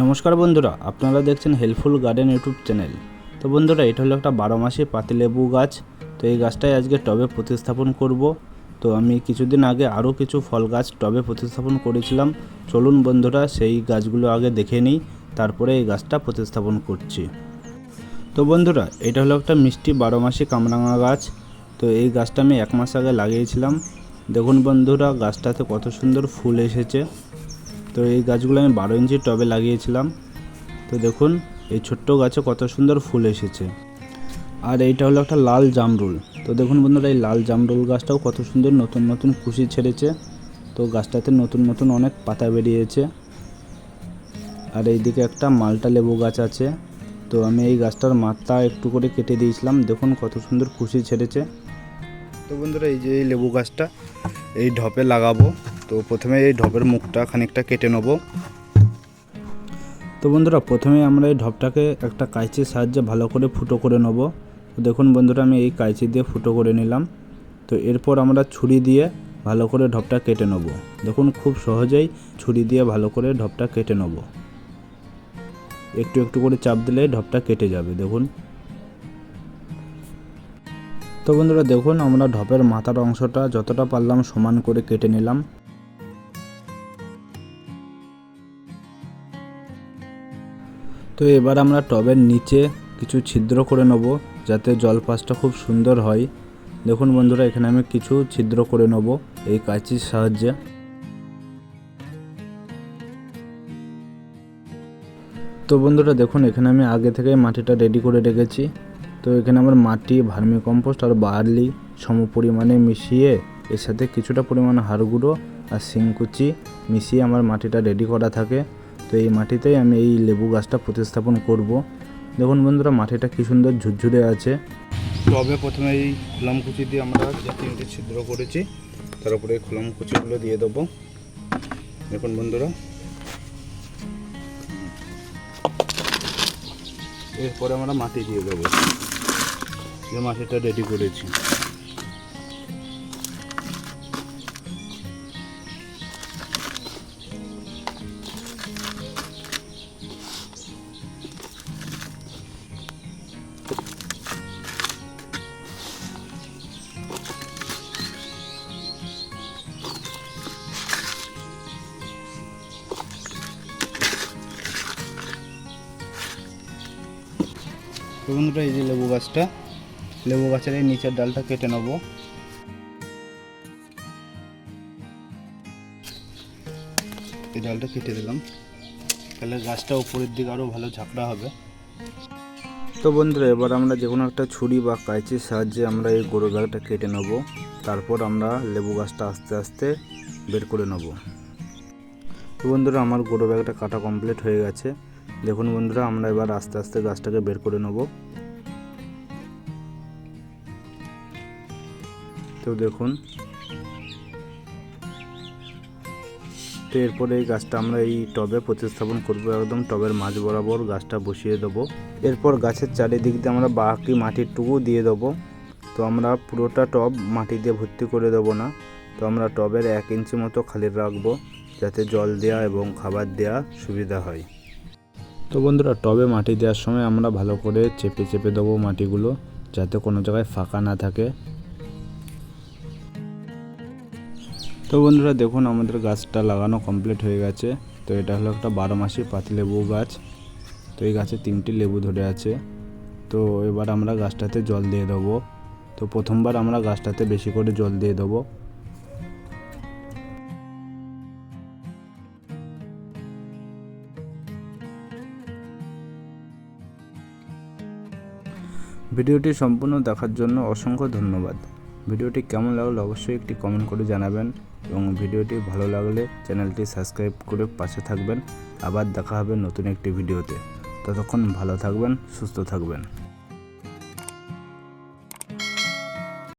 নমস্কার বন্ধুরা, আপনারা দেখছেন হেল্পফুল গার্ডেন ইউটিউব চ্যানেল তো বন্ধুরা, এটা হলো একটা বারো মাসে পাতিলেবু গাছ। তো এই গাছটাই আজকে টবে প্রতিস্থাপন করব। তো আমি কিছুদিন আগে আরও কিছু ফল গাছ টবে প্রতিস্থাপন করেছিলাম। চলুন বন্ধুরা, সেই গাছগুলো আগে দেখে নিই, তারপরে এই গাছটা প্রতিস্থাপন করছি। তো বন্ধুরা, এটা হলো একটা মিষ্টি বারো মাসি কামরাঙা গাছ। তো এই গাছটা আমি এক মাস আগে লাগিয়েছিলাম। দেখুন বন্ধুরা, গাছটাতে কত সুন্দর ফুল এসেছে। তো এই গাছগুলো আমি বারো ইঞ্চি টবে লাগিয়েছিলাম। তো দেখুন, এই ছোট্ট গাছে কত সুন্দর ফুল এসেছে। আর এইটা হলো একটা লাল জামরুল। তো দেখুন বন্ধুরা, এই লাল জামরুল গাছটাও কত সুন্দর নতুন নতুন খুশি ছেড়েছে। তো গাছটাতে নতুন নতুন অনেক পাতা বেরিয়েছে। আর এইদিকে একটা মালটা লেবু গাছ আছে। তো আমি এই গাছটার মাথা একটু করে কেটে দিয়েছিলাম। দেখুন কত সুন্দর খুশি ছেড়েছে। তো বন্ধুরা, এই যে এই লেবু গাছটা, এই ঢপে লাগাবো। তো প্রথমে এই ঢপের মুখটা খানিকটা কেটে নেব। তো বন্ধুরা, প্রথমে আমরা এই ঢপটাকে একটা কাঁচির সাহায্যে ভালো করে ফুটো করে নেব। দেখুন বন্ধুরা, আমি এই কাঁচি দিয়ে ফুটো করে নিলাম। তো এরপর আমরা ছুরি দিয়ে ভালো করে ঢপটা কেটে নেব। দেখুন খুব সহজেই ছুরি দিয়ে ভালো করে ঢপটা কেটে নেব। একটু একটু করে চাপ দিলে ঢপটা কেটে যাবে, দেখুন। তো বন্ধুরা, দেখুন আমরা ঢপের মাথার অংশটা যতটা পারলাম সমান করে কেটে নিলাম। তো এবার আমরা টবের নিচে কিছু ছিদ্র করে নেব, যাতে জলপাসটা খুব সুন্দর হয়। দেখুন বন্ধুরা, এখানে আমি কিছু ছিদ্র করে নেব এই কাঁচির সাহায্যে। তো বন্ধুরা, দেখুন, এখানে আমি আগে থেকে মাটিটা রেডি করে রেখেছি। তো এখানে আমার মাটি ভার্মি কম্পোস্ট আর বার্লি সম পরিমাণে মিশিয়ে এর সাথে কিছুটা পরিমাণ হাড় গুঁড়ো আর শিংকুচি মিশিয়ে আমার মাটিটা রেডি করা থাকে। তো এই মাটিতেই আমি এই লেবু গাছটা প্রতিস্থাপন করব। দেখুন বন্ধুরা, মাটিটা কী সুন্দর ঝুরঝুরে আছে। টবে প্রথমে এই খোলামকুচি দিয়ে আমরা যে তিনটে ছিদ্র করেছি, তার উপরে এই খোলামকুচিগুলো দিয়ে দেবো। দেখুন বন্ধুরা। এরপরে আমরা মাটি দিয়ে দেবো। যে মাটিটা রেডি করেছি। তো বন্ধুরা এই যে লেবু গাছটা। লেবু গাছের এই নিচের ডালটা কেটে নেব। এই ডালটা কেটে দিলাম। তাহলে গাছটা উপরের দিকে আরও ভালো ঝাঁকড়া হবে। তো বন্ধুরা, এবার আমরা যে কোনো একটা ছুরি বা কাঁচির সাহায্যে আমরা এই গরু ব্যাগটা কেটে নেব। তারপর আমরা লেবু গাছটা আস্তে আস্তে বের করে নেব। তো বন্ধুরা, আমার গরু ব্যাগটা কাটা কমপ্লিট হয়ে গেছে। দেখুন বন্ধুরা, আমরা এবার আস্তে আস্তে গাছটাকে বের করে নেব। তো দেখুন, তো এরপরে এই গাছটা আমরা এই টবে প্রতিস্থাপন করব, একদম টবের মাঝ বরাবর গাছটা বসিয়ে দেবো। এরপর গাছের চারিদিক দিয়ে আমরা বাকি মাটির টুকু দিয়ে দেবো। তো আমরা পুরোটা টব মাটি দিয়ে ভর্তি করে দেবো না। তো আমরা টবের এক ইঞ্চি মতো খালি রাখব, যাতে জল দেওয়া এবং খাবার দেওয়া সুবিধা হয়। তো বন্ধুরা, টবে মাটি দেওয়ার সময় আমরা ভালো করে চেপে চেপে দেবো মাটিগুলো, যাতে কোনো জায়গায় ফাঁকা না থাকে। তো বন্ধুরা, দেখুন আমাদের গাছটা লাগানো কমপ্লিট হয়ে গেছে। তো এটা হলো একটা বারো মাসি পাতিলেবু গাছ। তো এই গাছে তিনটি লেবু ধরে আছে। তো এবার আমরা গাছটাতে জল দিয়ে দেবো। তো প্রথমবার আমরা গাছটাতে বেশি করে জল দিয়ে দেবো। ভিডিওটি সম্পূর্ণ দেখার জন্য অসংখ্য ধন্যবাদ। ভিডিওটি কেমন লাগল অবশ্যই একটি কমেন্ট করে জানাবেন এবং ভিডিওটি ভালো লাগলে চ্যানেলটি সাবস্ক্রাইব করে পাশে থাকবেন। আবার দেখা হবে নতুন একটি ভিডিওতে। ততক্ষণ ভালো থাকবেন, সুস্থ থাকবেন।